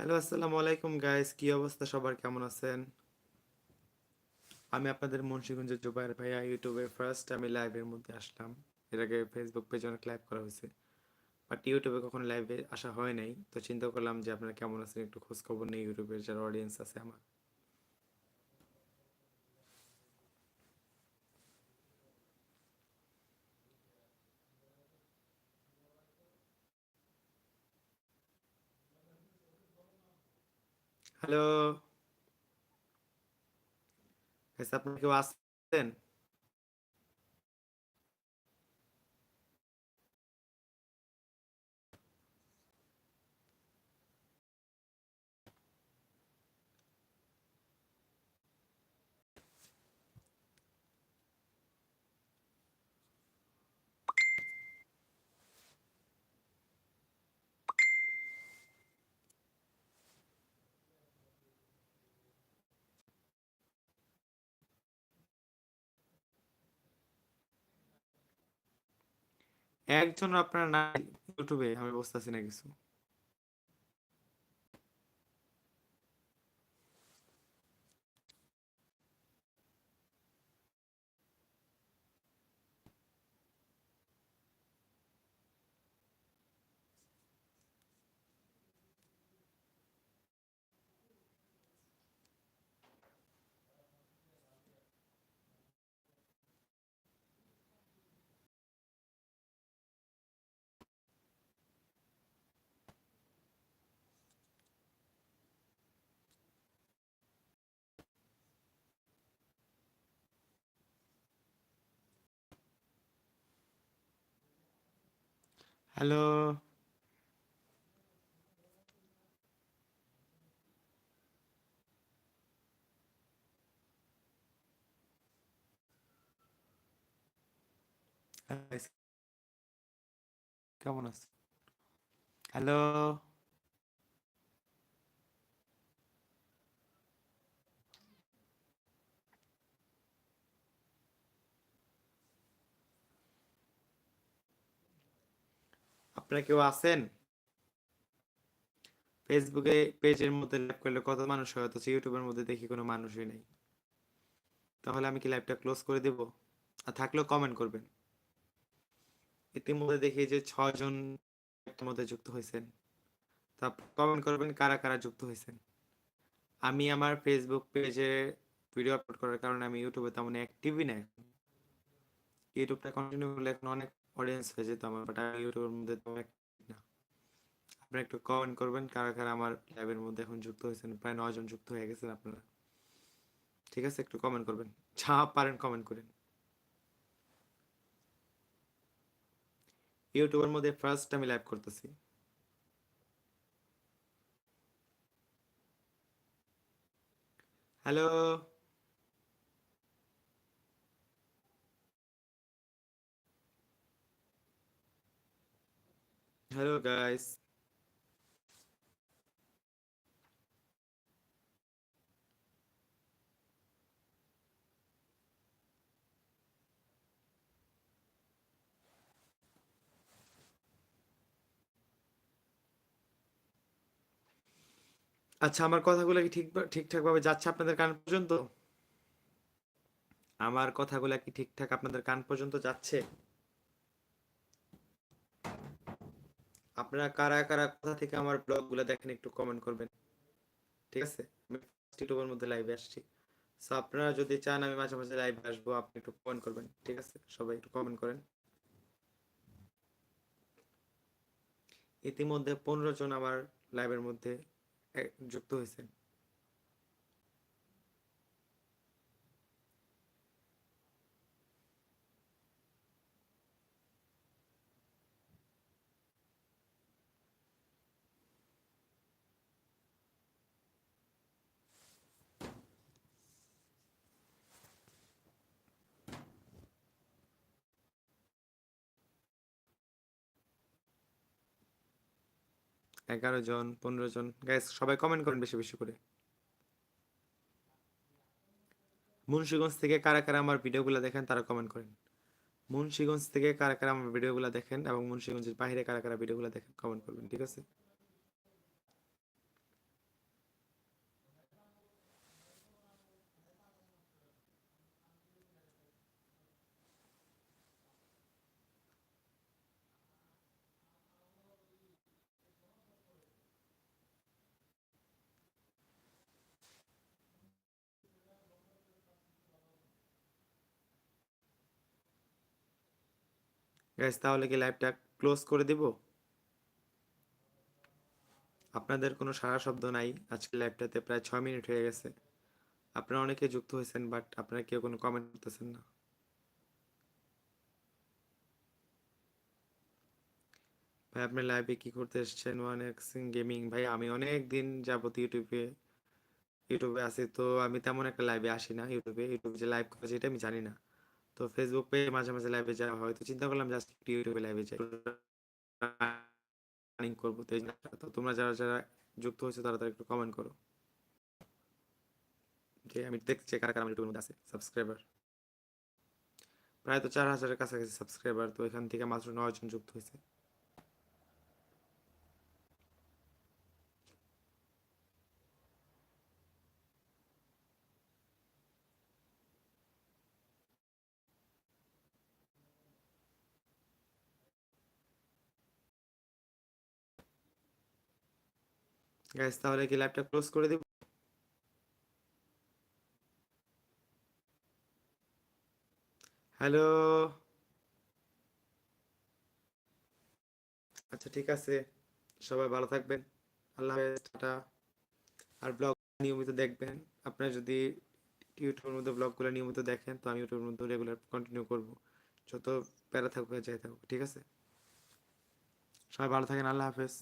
Hello, আসসালামু আলাইকুম guys কি অবস্থা? সবার কেমন আছেন? আমি আপনাদের মুন্সীগঞ্জের জুবাইর ভাইয়া ইউটিউবে ফার্স্ট আমি লাইভের মধ্যে আসলাম। এর আগে ফেসবুক পেজে অনেক লাইভ করা হয়েছে। বাট ইউটিউবে কখনো লাইভে আসা হয় নাই। তো চিন্তা করলাম যে আপনারা কেমন আছেন? একটু খোঁজখবর নেই ইউটিউবের যারা অডিয়েন্স আছে আমার হ্যালো। আপনারা কেউ আসছেন একজন আপনার নাই ইউটিউবে আমি বুঝতেছি না কিছু। হ্যালো Guys, কেমন আপনারা কেউ আছেন? ফেসবুকে পেজের মধ্যে লাইভ করলে কত মানুষ হয়? অথচ ইউটিউবের মধ্যে দেখি কোনো মানুষই নেই। তাহলে আমি কি লাইভটা ক্লোজ করে দেব? আর থাকলেও কমেন্ট করবেন। ইতিমধ্যে দেখি যে ছজন মধ্যে যুক্ত হয়েছেন। তা কমেন্ট করবেন কারা কারা যুক্ত হয়েছেন? আমি আমার ফেসবুক পেজে ভিডিও আপলোড করার কারণে আমি ইউটিউবে তেমন অ্যাক্টিভই না এখন ইউটিউবটা কন্টিনিউ করলে এখন অনেক অডিয়েন্স হয়ে যেত আমার বাট আমি ইউটিউবের মধ্যে না। আপনারা একটু কমেন্ট করবেন, কারা কারা আমার লাইভের মধ্যে এখন যুক্ত হয়েছেন, প্রায় যুক্ত হয়ে গেছেন আপনারা। ঠিক আছে, একটু কমেন্ট করবেন। যা পারেন কমেন্ট করেন। ইউটিউবের মধ্যে ফার্স্ট আমি লাইভ করতেছি। Hello hello guys. আচ্ছা আমার কথাগুলো কি ঠিক ঠিকঠাক ভাবে যাচ্ছে আপনাদের কান পর্যন্ত? আমার কথাগুলো কি ঠিকঠাক আপনাদের কান পর্যন্ত যাচ্ছে? আপনারা কারা কারা, কোথা থেকে আমার ব্লগগুলো দেখেন একটু কমেন্ট করবেন। ঠিক আছে? ইউটিউবের মধ্যে লাইভে আসছি। সো আপনারা যদি চান আমি মাঝে মাঝে লাইভে আসব, আপনি একটু কমেন্ট করবেন। ঠিক আছে? সবাই একটু কমেন্ট করেন। ইতিমধ্যে পনেরো জন আমার লাইভের মধ্যে যুক্ত হয়েছেন। এগারো জন, পনেরো জন। গাইস সবাই কমেন্ট করেন বেশি বেশি করে। মুন্সীগঞ্জ থেকে কারা কারা আমার ভিডিওগুলো দেখেন, তারা কমেন্ট করেন। মুন্সীগঞ্জ থেকে কারা কারা আমার ভিডিওগুলো দেখেন এবং মুন্সীগঞ্জের বাইরে কারা কারা ভিডিওগুলো দেখেন কমেন্ট করবেন, ঠিক আছে? গাইস তাহলে কি লাইভটা ক্লোজ করে দিব? আপনাদের কোনো সারা শব্দ নাই। আজকে লাইভটাতে প্রায় ছয় মিনিট হয়ে গেছে। আপনারা অনেকে যুক্ত হয়েছেন বাট আপনারা কেউ কোনো কমেন্ট করতেছেন না। ভাই, আপনি লাইভে কি করতে এসেছেন? ওয়ান এক্সিং গেমিং ভাই, আমি অনেক দিন যাবত ইউটিউবে ইউটিউবে আছি, তো আমি তেমন একটা লাইভে আসি না। ইউটিউবে ইউটিউবে যে লাইভ করেছে এটা আমি জানি না। তো ফেসবুক পেয়ে মাঝে মাঝে লাইভে যাওয়া হয়। তো চিন্তা করলাম জাস্ট একটু ইউটিউবে লাইভে যাই। রানিং করব তো তোমরা যারা যারা যুক্ত হয়েছে তারা তারা একটু কমেন্ট করো। যে আমি দেখছি কারা কারা আমার ইউটিউবের মধ্যে আছে সাবস্ক্রাইবার প্রায় তো চার হাজারের কাছাকাছি সাবস্ক্রাইবার তো এখান থেকে মাত্র নয় জন যুক্ত হয়েছে। গাইস তাহলে কি লাইভটা ক্লোজ করে দিব? হ্যালো আচ্ছা ঠিক আছে। সবাই ভালো থাকবেন। আল্লাহ হাফেজ, টাটা। আর ব্লগ নিয়মিত দেখবেন। আপনারা যদি ইউটিউবের মধ্যে ব্লগগুলো নিয়মিত দেখেন, তো আমি ইউটিউবের মধ্যে রেগুলার কন্টিনিউ করব। যত প্যারা থাকুক যাই থাকুক, ঠিক আছে? সবাই ভালো থাকেন। আল্লাহ হাফেজ।